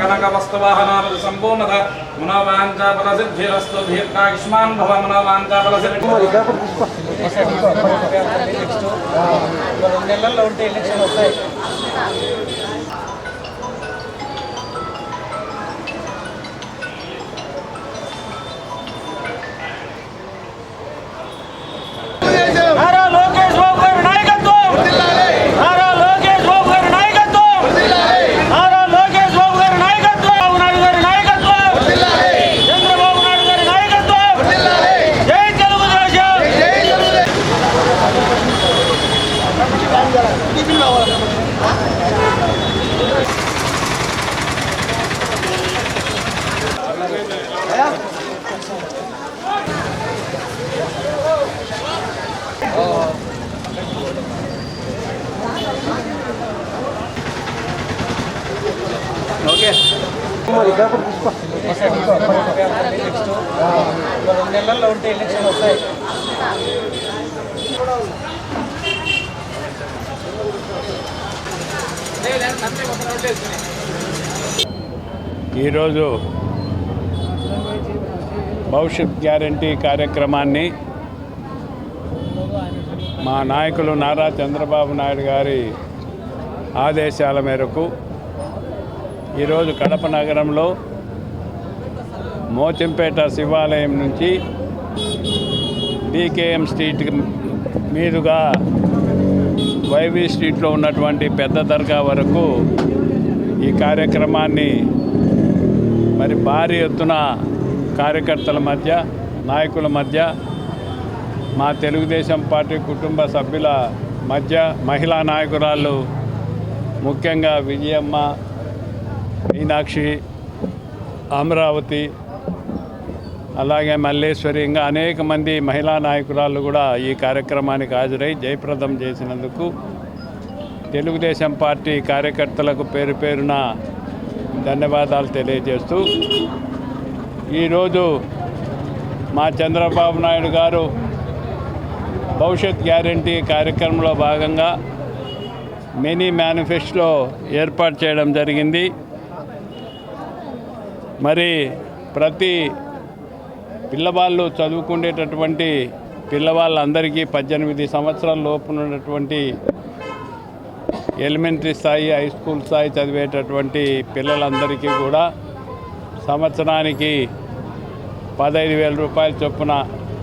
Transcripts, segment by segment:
కనకవస్తువాహనాలు సంపూర్ణత మనోవాంఛాఫలసిద్ధిరస్తు దీర్ఘాయుష్మాన్ భవ రెండు నెలల్లో ఉంటే ఎలక్షన్ వస్తాయి. రెండు నెలల్లో ఉంటే ఎలక్షన్ వస్తాయి ఈరోజు భవిష్యత్ గ్యారంటీ కార్యక్రమాన్ని మా నాయకులు నారా చంద్రబాబు నాయుడు గారి ఆదేశాల మేరకు ఈరోజు కడప నగరంలో మోచంపేట శివాలయం నుంచి డీకేఎం స్ట్రీట్ మీదుగా హైవే స్ట్రీట్లో ఉన్నటువంటి పెద్ద దర్గా వరకు ఈ కార్యక్రమాన్ని మరి భారీ ఎత్తున కార్యకర్తల మధ్య నాయకుల మధ్య మా తెలుగుదేశం పార్టీ కుటుంబ సభ్యుల మధ్య మహిళా నాయకురాళ్ళు ముఖ్యంగా విజయమ్మ మీనాక్షి అమరావతి అలాగే మల్లేశ్వరి ఇంకా అనేక మంది మహిళా నాయకురాళ్ళు కూడా ఈ కార్యక్రమానికి హాజరై జయప్రదం చేసినందుకు తెలుగుదేశం పార్టీ కార్యకర్తలకు పేరు పేరున ధన్యవాదాలు తెలియజేస్తూ ఈరోజు మా చంద్రబాబు నాయుడు గారు భవిష్యత్ గ్యారంటీ కార్యక్రమంలో భాగంగా మినీ మేనిఫెస్టో ఏర్పాటు చేయడం జరిగింది. మరి ప్రతి పిల్లవాళ్ళు చదువుకునేటటువంటి పిల్లవాళ్ళందరికీ పద్దెనిమిది సంవత్సరాల లోపు ఉన్నటువంటి ఎలిమెంటరీ స్థాయి హై స్కూల్ స్థాయి చదివేటటువంటి పిల్లలందరికీ కూడా సంవత్సరానికి పదహైదు వేల రూపాయల చొప్పున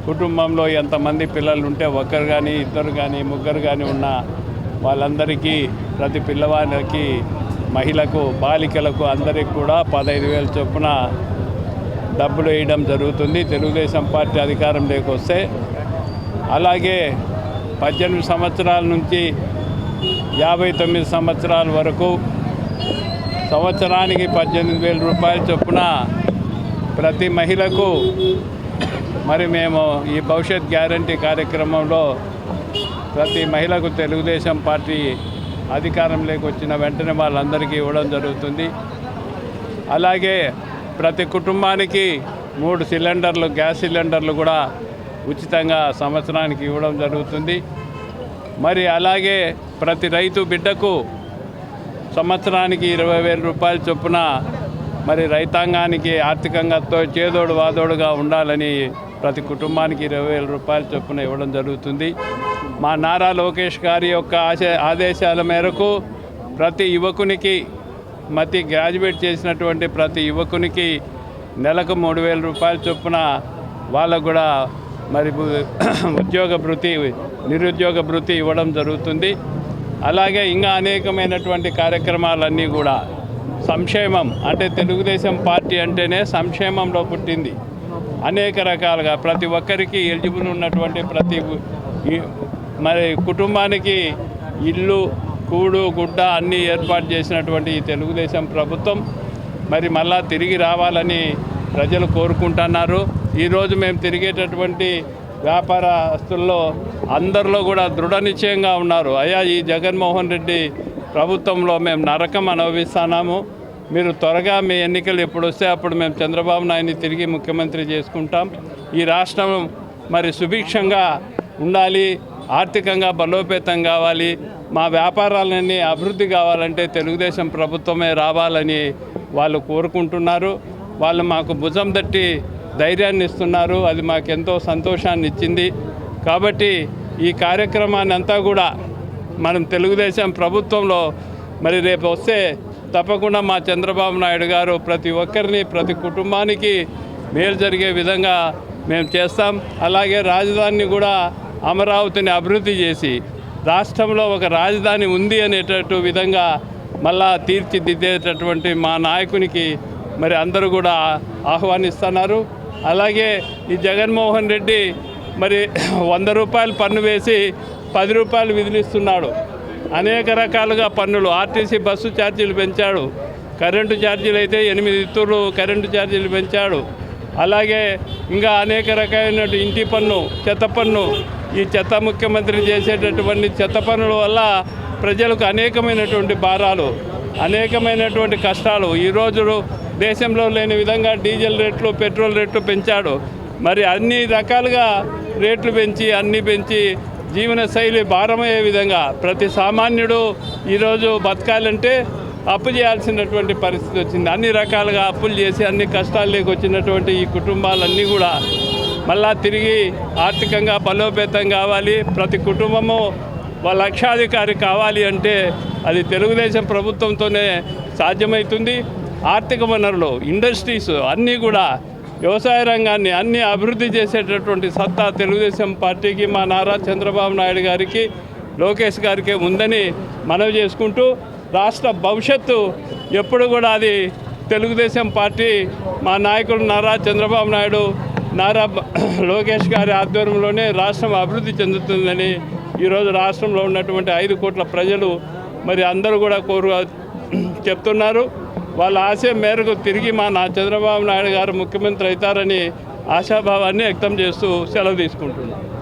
కుటుంబంలో ఎంతమంది పిల్లలు ఉంటే ఒకరు కానీ ఇద్దరు కానీ ముగ్గురు కానీ ఉన్న వాళ్ళందరికీ ప్రతి పిల్లవాడికి మహిళకు బాలికలకు అందరికి కూడా పదహైదు వేల చొప్పున డబ్బులు వేయడం జరుగుతుంది. తెలుగుదేశం పార్టీ అధికారంలోకి వస్తే అలాగే పద్దెనిమిది సంవత్సరాల నుంచి యాభై తొమ్మిది సంవత్సరాల వరకు సంవత్సరానికి పద్దెనిమిది వేల రూపాయల చొప్పున ప్రతి మహిళకు మరి మేము ఈ భవిష్యత్ గ్యారంటీ కార్యక్రమంలో ప్రతి మహిళకు తెలుగుదేశం పార్టీ అధికారంలోకి వచ్చిన వెంటనే వాళ్ళందరికీ ఇవ్వడం జరుగుతుంది. అలాగే ప్రతి కుటుంబానికి మూడు సిలిండర్లు గ్యాస్ సిలిండర్లు కూడా ఉచితంగా సంవత్సరానికి ఇవ్వడం జరుగుతుంది. మరి అలాగే ప్రతి రైతు బిడ్డకు సంవత్సరానికి ఇరవై వేల రూపాయల చొప్పున మరి రైతాంగానికి ఆర్థికంగా చేదోడు వాదోడుగా ఉండాలని ప్రతి కుటుంబానికి ఇరవై వేల రూపాయల చొప్పున ఇవ్వడం జరుగుతుంది. మా నారా లోకేష్ గారి యొక్క ఆశ ఆదేశాల మేరకు ప్రతి యువకునికి మతి గ్రాడ్యుయేట్ చేసినటువంటి ప్రతి యువకునికి నెలకు మూడు వేల రూపాయల చొప్పున వాళ్ళకు కూడా మరి ఉద్యోగ భృతి నిరుద్యోగ భృతి ఇవ్వడం జరుగుతుంది. అలాగే ఇంకా అనేకమైనటువంటి కార్యక్రమాలన్నీ కూడా సంక్షేమం అంటే తెలుగుదేశం పార్టీ అంటేనే సంక్షేమంలో పుట్టింది. అనేక రకాలుగా ప్రతి ఒక్కరికి ఎలిజిబుల్ ఉన్నటువంటి ప్రతి మరి కుటుంబానికి ఇల్లు కూడు గుడ్డ అన్నీ ఏర్పాటు చేసినటువంటి ఈ తెలుగుదేశం ప్రభుత్వం మరి మళ్ళా తిరిగి రావాలని ప్రజలు కోరుకుంటున్నారు. ఈరోజు మేము తిరిగేటటువంటి వ్యాపారస్తుల్లో అందరిలో కూడా దృఢ నిశ్చయంగా ఉన్నారు. అయ్యా ఈ జగన్మోహన్ రెడ్డి ప్రభుత్వంలో మేము నరకం అనుభవిస్తున్నాము. మీరు త్వరగా మీ ఎన్నికలు ఎప్పుడు వస్తే అప్పుడు మేము చంద్రబాబు నాయుడిని తిరిగి ముఖ్యమంత్రి చేసుకుంటాం. ఈ రాష్ట్రం మరి సుభిక్షంగా ఉండాలి. ఆర్థికంగా బలోపేతం కావాలి మా వ్యాపారాలన్నీ అభివృద్ధి కావాలంటే తెలుగుదేశం ప్రభుత్వమే రావాలని వాళ్ళు కోరుకుంటున్నారు. వాళ్ళు మాకు భుజం తట్టి ధైర్యాన్ని ఇస్తున్నారు. అది మాకెంతో సంతోషాన్ని ఇచ్చింది. కాబట్టి ఈ కార్యక్రమాన్ని అంతా కూడా మనం తెలుగుదేశం ప్రభుత్వంలో మరి రేపు వస్తే తప్పకుండా మా చంద్రబాబు నాయుడు గారు ప్రతి ఒక్కరిని ప్రతి కుటుంబానికి మేలు జరిగే విధంగా మేము చేస్తాం. అలాగే రాజధానిని కూడా అమరావతిని అభివృద్ధి చేసి రాష్ట్రంలో ఒక రాజధాని ఉంది అనేటట్టు విధంగా మళ్ళా తీర్చిదిద్దేటటువంటి మా నాయకునికి మరి అందరూ కూడా ఆహ్వానిస్తున్నారు. అలాగే ఈ జగన్మోహన్ రెడ్డి మరి వంద రూపాయలు పన్ను వేసి పది రూపాయలు విధిలిస్తున్నాడు అనేక రకాలుగా పన్నులు ఆర్టీసీ బస్సు ఛార్జీలు పెంచాడు. కరెంటు ఛార్జీలు అయితే ఎనిమిది ఇత్తులు కరెంటు ఛార్జీలు పెంచాడు. అలాగే ఇంకా అనేక రకమైన ఇంటి పన్ను చెత్త పన్ను ఈ చెత్త ముఖ్యమంత్రి చేసేటటువంటి చెత్త పనుల వల్ల ప్రజలకు అనేకమైనటువంటి భారాలు అనేకమైనటువంటి కష్టాలు. ఈరోజు దేశంలో లేని విధంగా డీజిల్ రేట్లు పెట్రోల్ రేట్లు పెంచాడు. మరి అన్ని రకాలుగా రేట్లు పెంచి అన్ని పెంచి జీవన శైలి భారమయ్యే విధంగా ప్రతి సామాన్యుడు ఈరోజు బతకాలంటే అప్పు చేయాల్సినటువంటి పరిస్థితి వచ్చింది. అన్ని రకాలుగా అప్పులు చేసి అన్ని కష్టాల్లోకి వచ్చినటువంటి ఈ కుటుంబాలన్నీ కూడా మళ్ళా తిరిగి ఆర్థికంగా బలోపేతం కావాలి. ప్రతి కుటుంబము వాళ్ళ లక్షాధికారి కావాలి అంటే అది తెలుగుదేశం ప్రభుత్వంతోనే సాధ్యమవుతుంది ఆర్థిక వనరులు ఇండస్ట్రీస్ అన్నీ కూడా వ్యవసాయ రంగాన్ని అన్ని అభివృద్ధి చేసేటటువంటి సత్తా తెలుగుదేశం పార్టీకి మా నారా చంద్రబాబు నాయుడు గారికి లోకేష్ గారికి ఉందని మనవి చేసుకుంటూ రాష్ట్ర భవిష్యత్తు ఎప్పుడు కూడా అది తెలుగుదేశం పార్టీ మా నాయకుడు నారా చంద్రబాబు నాయుడు నారా లోకేష్ గారి ఆధ్వర్యంలోనే రాష్ట్రం అభివృద్ధి చెందుతుందని ఈరోజు రాష్ట్రంలో ఉన్నటువంటి ఐదు కోట్ల ప్రజలు మరి అందరూ కూడా కోరు చెప్తున్నారు. వాళ్ళ ఆశయం మేరకు తిరిగి మా నా చంద్రబాబు నాయుడు గారు ముఖ్యమంత్రి అవుతారని ఆశాభావాన్ని వ్యక్తం చేస్తూ సెలవు తీసుకుంటున్నాను